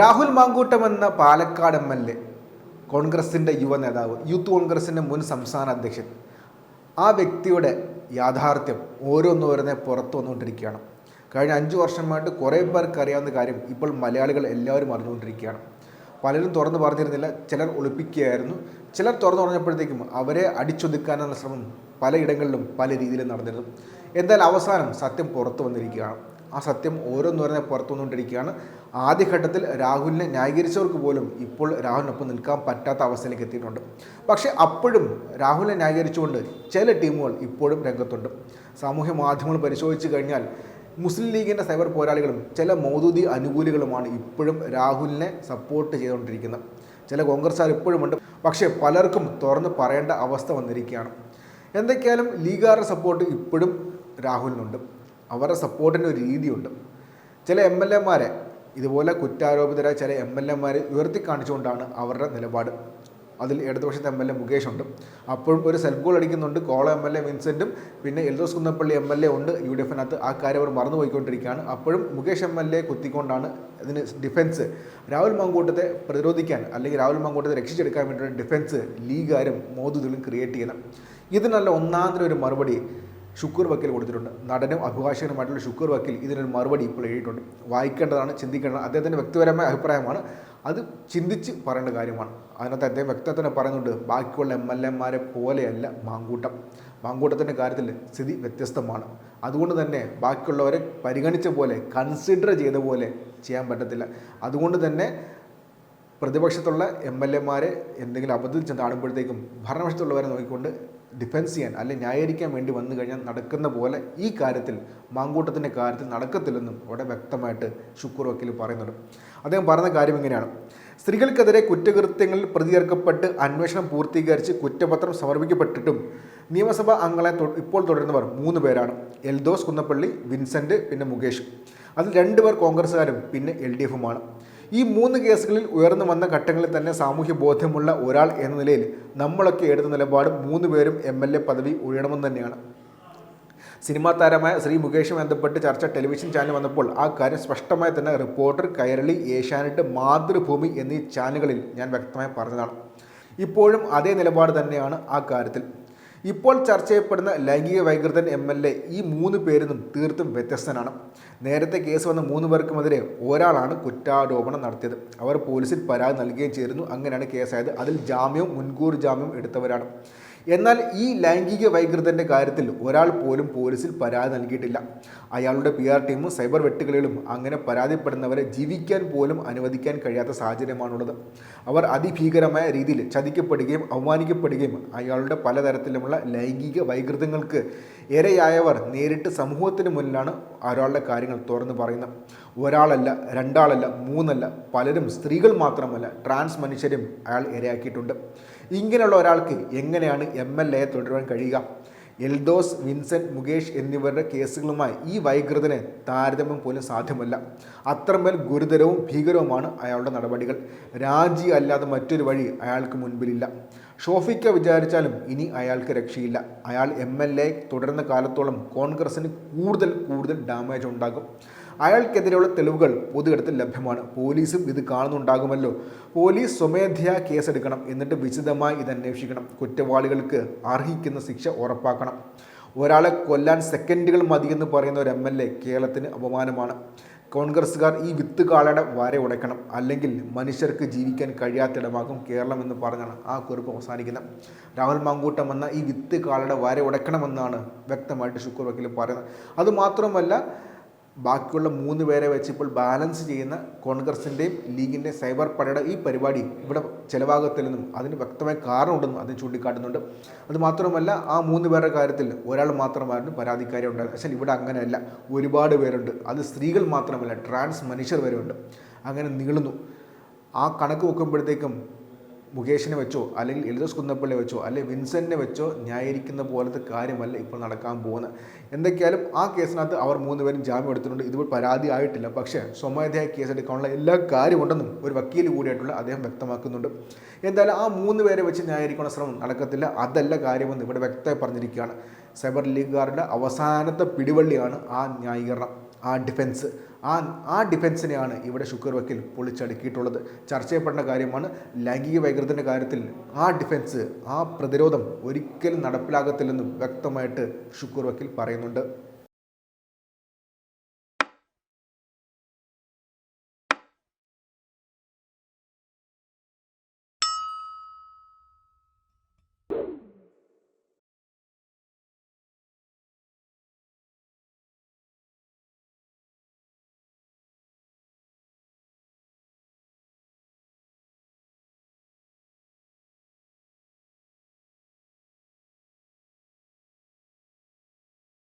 രാഹുൽ മാങ്കൂട്ടം എന്ന Palakkad M L A കോൺഗ്രസിന്റെ യുവ നേതാവ് യൂത്ത് കോൺഗ്രസിന്റെ മുൻ സംസ്ഥാന അധ്യക്ഷൻ ആ വ്യക്തിയുടെ യാഥാർത്ഥ്യം ഓരോന്നോരോന്നെ പുറത്തു വന്നുകൊണ്ടിരിക്കുകയാണ്. കഴിഞ്ഞ അഞ്ച് വർഷമായിട്ട് കുറേ പേർക്ക് അറിയാവുന്ന കാര്യം ഇപ്പോൾ മലയാളികൾ എല്ലാവരും അറിഞ്ഞുകൊണ്ടിരിക്കുകയാണ്. പലരും തുറന്നു പറഞ്ഞിരുന്നില്ല ചിലർ ഒളിപ്പിക്കുകയായിരുന്നു. ചിലർ തുറന്നു പറഞ്ഞപ്പോഴത്തേക്കും അവരെ അടിച്ചൊതുക്കാനുള്ള ശ്രമം പലയിടങ്ങളിലും പല രീതിയിലും നടന്നിരുന്നു. എന്തായാലും അവസാനം സത്യം പുറത്തു വന്നിരിക്കുകയാണ്. ആ സത്യം ഓരോന്നോരോന്നെ പുറത്തു വന്നുകൊണ്ടിരിക്കുകയാണ് ആദ്യഘട്ടത്തിൽ രാഹുലിനെ ന്യായീകരിച്ചവർക്ക് പോലും ഇപ്പോൾ രാഹുലിനൊപ്പം നിൽക്കാൻ പറ്റാത്ത അവസ്ഥയിലേക്ക് എത്തിയിട്ടുണ്ട്. പക്ഷേ അപ്പോഴും രാഹുലിനെ ന്യായീകരിച്ചുകൊണ്ട് ചില ടീമുകൾ ഇപ്പോഴും രംഗത്തുണ്ട്. സാമൂഹ്യ മാധ്യമങ്ങൾ പരിശോധിച്ച് കഴിഞ്ഞാൽ മുസ്ലിം ലീഗിന്റെ സൈബർ പോരാളികളും ചില മൗദൂദി അനുകൂലികളുമാണ് ഇപ്പോഴും രാഹുലിനെ സപ്പോർട്ട് ചെയ്തുകൊണ്ടിരിക്കുന്നത്. ചില കോൺഗ്രസ്സുകാർ ഇപ്പോഴുമുണ്ട്. പക്ഷേ പലർക്കും തുറന്ന് പറയേണ്ട അവസ്ഥ വന്നിരിക്കുകയാണ്. എന്തൊക്കെയാലും ലീഗുകാരുടെ സപ്പോർട്ട് ഇപ്പോഴും രാഹുലിനുണ്ട്. അവരുടെ സപ്പോർട്ടിന്റെ ഒരു രീതിയുണ്ട്. ചില എം എൽ എമാരെ ഇതുപോലെ കുറ്റാരോപിതരായ ചില എം എൽ എമാരെ ഉയർത്തി കാണിച്ചുകൊണ്ടാണ് അവരുടെ നിലപാട്. അതിൽ ഇടതുപക്ഷത്തെ എം എൽ എ മുകേഷ് ഉണ്ട്. അപ്പോഴും ഒരു സെൽഫ് ഗോൾ അടിക്കുന്നുണ്ട്. കോള എം എൽ എ വിൻസെന്റും പിന്നെ Eldhose Kunnappally M L A ഉണ്ട്. യു ഡി എഫിനകത്ത് ആ കാര്യം അവർ മറന്നു പോയിക്കൊണ്ടിരിക്കുകയാണ് അപ്പോഴും മുകേഷ് എം എൽ എ കുത്തിക്കൊണ്ടാണ് ഇതിന് ഡിഫൻസ് രാഹുൽ മാങ്കൂട്ടത്തെ പ്രതിരോധിക്കാൻ അല്ലെങ്കിൽ രാഹുൽ മാങ്കൂട്ടത്തെ രക്ഷിച്ചെടുക്കാൻ വേണ്ടിയിട്ടുള്ള ഡിഫൻസ് ലീഗുകാരും മോദുദിലും ക്രിയേറ്റ് ചെയ്യണം. ഇതിനുള്ള ഒന്നാമതൊരു മറുപടി ഷുക്കൂർ വക്കീൽ കൊടുത്തിട്ടുണ്ട്. നടനും അഭിഭാഷകനുമായിട്ടുള്ള ഷുക്കൂർ വക്കീൽ ഇതിനൊരു മറുപടി ഇപ്പോൾ എഴുതിയിട്ടുണ്ട്. വായിക്കേണ്ടതാണ് ചിന്തിക്കേണ്ടതാണ്. അദ്ദേഹത്തിന്റെ വ്യക്തിപരമായ അഭിപ്രായമാണ്. അത് ചിന്തിച്ച് പറയേണ്ട കാര്യമാണ്. അതിനകത്ത് അദ്ദേഹം വ്യക്തത്തിന് പറയുന്നുണ്ട് ബാക്കിയുള്ള എം എൽ എമാരെ പോലെയല്ല മാങ്കൂട്ടം. മാങ്കൂട്ടത്തിന്റെ കാര്യത്തിൽ സ്ഥിതി വ്യത്യസ്തമാണ്. അതുകൊണ്ട് തന്നെ ബാക്കിയുള്ളവരെ പരിഗണിച്ച പോലെ കൺസിഡർ ചെയ്ത പോലെ ചെയ്യാൻ പറ്റത്തില്ല. അതുകൊണ്ട് തന്നെ പ്രതിപക്ഷത്തുള്ള എം എൽ എമാരെ എന്തെങ്കിലും അബദ്ധത്തിൽ ചെന്ന് കാണുമ്പോഴത്തേക്കും ഭരണപക്ഷത്തുള്ളവരെ നോക്കിക്കൊണ്ട് ഡിഫെൻസ് ചെയ്യാൻ അല്ലെങ്കിൽ ന്യായീകരിക്കാൻ വേണ്ടി വന്നു കഴിഞ്ഞാൽ നടക്കുന്ന പോലെ ഈ കാര്യത്തിൽ മാങ്കൂട്ടത്തിന്റെ കാര്യത്തിൽ നടക്കത്തില്ലെന്നും അവിടെ വ്യക്തമായിട്ട് ഷുക്കൂർ വക്കീൽ പറയുന്നുണ്ട്. അദ്ദേഹം പറഞ്ഞ കാര്യം ഇങ്ങനെയാണ്. സ്ത്രീകൾക്കെതിരെ കുറ്റകൃത്യങ്ങളിൽ പ്രതിചേർക്കപ്പെട്ട് അന്വേഷണം പൂർത്തീകരിച്ച് കുറ്റപത്രം സമർപ്പിക്കപ്പെട്ടിട്ടും നിയമസഭാ അംഗങ്ങളെ ഇപ്പോൾ തുടരുന്നവർ മൂന്ന് പേരാണ്. എൽദോസ് കുന്നപ്പള്ളി വിൻസെന്റ് പിന്നെ മുകേഷ്. അതിൽ രണ്ടുപേർ കോൺഗ്രസ്സുകാരും പിന്നെ എൽ ഡി എഫുമാണ്. ഈ മൂന്ന് കേസുകളിൽ ഉയർന്നു വന്ന ഘട്ടങ്ങളിൽ തന്നെ സാമൂഹ്യ ബോധ്യമുള്ള ഒരാൾ എന്ന നിലയിൽ നമ്മളൊക്കെ എടുത്ത നിലപാട് മൂന്ന് പേരും എം എൽ എ പദവി ഒഴിയണമെന്ന് തന്നെയാണ്. സിനിമാ താരമായ ശ്രീ മുകേഷുമായി ബന്ധപ്പെട്ട് ചർച്ച ടെലിവിഷൻ ചാനൽ വന്നപ്പോൾ ആ കാര്യം സ്പഷ്ടമായി തന്നെ റിപ്പോർട്ടർ കൈരളി ഏഷ്യാനെറ്റ് മാതൃഭൂമി എന്നീ ചാനലുകളിൽ ഞാൻ വ്യക്തമായി പറഞ്ഞതാണ്. ഇപ്പോഴും അതേ നിലപാട് തന്നെയാണ് ആ കാര്യത്തിൽ. ഇപ്പോൾ ചർച്ച ചെയ്യപ്പെടുന്ന ലൈംഗിക വൈകൃതൻ എം എൽ എ ഈ മൂന്ന് പേരിനും തീർത്തും വ്യത്യസ്തനാണ്. നേരത്തെ കേസ് വന്ന മൂന്ന് പേർക്കുമെതിരെ ഒരാളാണ് കുറ്റാരോപണം നടത്തിയത്. അവർ പോലീസിൽ പരാതി നൽകുകയും ചെയ്തിരുന്നു. അങ്ങനെയാണ് കേസായത്. അതിൽ ജാമ്യവും മുൻകൂർ ജാമ്യവും എടുത്തവരാണ്. എന്നാൽ ഈ ലൈംഗിക വൈകൃതന്റെ കാര്യത്തിൽ ഒരാൾ പോലും പോലീസിൽ പരാതി നൽകിയിട്ടില്ല. അയാളുടെ പി ആർ ടീമും സൈബർ വെട്ടുകളിലും അങ്ങനെ പരാതിപ്പെടുന്നവരെ ജീവിക്കാൻ പോലും അനുവദിക്കാൻ കഴിയാത്ത സാഹചര്യമാണുള്ളത്. അവർ അതിഭീകരമായ രീതിയിൽ ചതിക്കപ്പെടുകയും അവമാനിക്കപ്പെടുകയും അയാളുടെ പലതരത്തിലുമുള്ള ലൈംഗിക വൈകൃതങ്ങൾക്ക് ഇരയായവർ നേരിട്ട് സമൂഹത്തിന് മുന്നിലാണ് ഒരാളുടെ കാര്യങ്ങൾ തുറന്നു പറയുന്നത്. ഒരാളല്ല രണ്ടാളല്ല മൂന്നല്ല പലരും സ്ത്രീകൾ മാത്രമല്ല ട്രാൻസ് മനുഷ്യരും അയാൾ ഇരയാക്കിയിട്ടുണ്ട്. ഇങ്ങനെയുള്ള ഒരാൾക്ക് എങ്ങനെയാണ് എം എൽ എയെ തുടരുവാൻ കഴിയുക? എൽദോസ് വിൻസെന്റ് മുകേഷ് എന്നിവരുടെ കേസുകളുമായി ഈ വൈകൃതനെ താരതമ്യം പോലും സാധ്യമല്ല. അത്രമേൽ ഗുരുതരവും ഭീകരവുമാണ് അയാളുടെ നടപടികൾ. രാജി അല്ലാതെ മറ്റൊരു വഴി അയാൾക്ക് മുൻപിലില്ല. ഷോഫിക്ക വിചാരിച്ചാലും ഇനി അയാൾക്ക് രക്ഷയില്ല. അയാൾ എം എൽ എ തുടരുന്ന കാലത്തോളം കോൺഗ്രസിന് കൂടുതൽ കൂടുതൽ ഡാമേജ് ഉണ്ടാകും. അയാൾക്കെതിരെയുള്ള തെളിവുകൾ പൊതുയിടത്തിൽ ലഭ്യമാണ്. പോലീസും ഇത് കാണുന്നുണ്ടാകുമല്ലോ. പോലീസ് സ്വമേധയാ കേസെടുക്കണം എന്നിട്ട് വിശദമായി ഇത് അന്വേഷിക്കണം. കുറ്റവാളികൾക്ക് അർഹിക്കുന്ന ശിക്ഷ ഉറപ്പാക്കണം. ഒരാളെ കൊല്ലാൻ സെക്കൻഡുകൾ മതിയെന്ന് പറയുന്ന ഒരു എം എൽ എ കേരളത്തിന് അപമാനമാണ്. കോൺഗ്രസ്സുകാർ ഈ വിത്ത് കാളയുടെ വര ഉടയ്ക്കണം. അല്ലെങ്കിൽ മനുഷ്യർക്ക് ജീവിക്കാൻ കഴിയാത്തിടമാകും കേരളം എന്ന് പറഞ്ഞാണ് ആ കുറിപ്പ് അവസാനിക്കുന്നത്. രാഹുൽ മാങ്കൂട്ടം എന്ന ഈ വിത്ത് കാളയുടെ വര ഉടയ്ക്കണമെന്നാണ് വ്യക്തമായിട്ട് ശുക്കൂർ വക്കീൽ പറയുന്നത്. അതുമാത്രമല്ല ബാക്കിയുള്ള മൂന്ന് പേരെ വെച്ച് ഇപ്പോൾ ബാലൻസ് ചെയ്യുന്ന കോൺഗ്രസിന്റെയും ലീഗിന്റെയും സൈബർ പടയുടെ ഈ പരിപാടി ഇവിടെ ചിലവാകത്തില്ലെന്നും അതിന് വ്യക്തമായ കാരണമുണ്ടെന്നും അത് ചൂണ്ടിക്കാട്ടുന്നുണ്ട്. അതുമാത്രമല്ല ആ മൂന്ന് പേരുടെ കാര്യത്തിൽ ഒരാൾ മാത്രമായിരുന്നു പരാതിക്കാരി ഉണ്ടായത് പക്ഷേ ഇവിടെ അങ്ങനെയല്ല. ഒരുപാട് പേരുണ്ട്. അത് സ്ത്രീകൾ മാത്രമല്ല ട്രാൻസ് മനുഷ്യർ വരെ ഉണ്ട് അങ്ങനെ നീളുന്നു. ആ കണക്ക് വെക്കുമ്പോഴത്തേക്കും മുകേഷിനെ വെച്ചോ അല്ലെങ്കിൽ എലിദോസ് കുന്നപ്പള്ളിയെ വെച്ചോ അല്ലെങ്കിൽ വിൻസെന്റിനെ വെച്ചോ ന്യായീകരിക്കുന്ന പോലത്തെ കാര്യമല്ല ഇപ്പോൾ നടക്കാൻ പോകുന്നത്. എന്തൊക്കെയാലും ആ കേസിനകത്ത് അവർ മൂന്നുപേരും ജാമ്യം എടുത്തിട്ടുണ്ട്. ഇതുപോലെ പരാതി ആയിട്ടില്ല. പക്ഷേ സ്വമേധയാ കേസെടുക്കാനുള്ള എല്ലാ കാര്യമുണ്ടെന്നും ഒരു വക്കീൽ കൂടിയായിട്ടുള്ള അദ്ദേഹം വ്യക്തമാക്കുന്നുണ്ട്. എന്തായാലും ആ മൂന്ന് പേരെ വെച്ച് ന്യായീകരിക്കുന്ന ശ്രമം നടക്കത്തില്ല. അതല്ല കാര്യമെന്ന് ഇവിടെ വ്യക്തമായി പറഞ്ഞിരിക്കുകയാണ്. സൈബർ ലീഗുകാരുടെ അവസാനത്തെ പിടിവള്ളിയാണ് ആ ന്യായീകരണം. ആ ഡിഫൻസ് ആ ആ ഡിഫൻസിനെയാണ് ഇവിടെ ഷുക്കൂർ വക്കീൽ പൊളിച്ചടുക്കിയിട്ടുള്ളത്. ചർച്ച ചെയ്യപ്പെടുന്ന കാര്യമാണ് ലൈംഗിക വൈകൃതത്തിന്റെ കാര്യത്തിൽ ആ ഡിഫൻസ് ആ പ്രതിരോധം ഒരിക്കലും നടപ്പിലാകത്തില്ലെന്നും വ്യക്തമായിട്ട് ഷുക്കൂർ വക്കീൽ പറയുന്നുണ്ട്.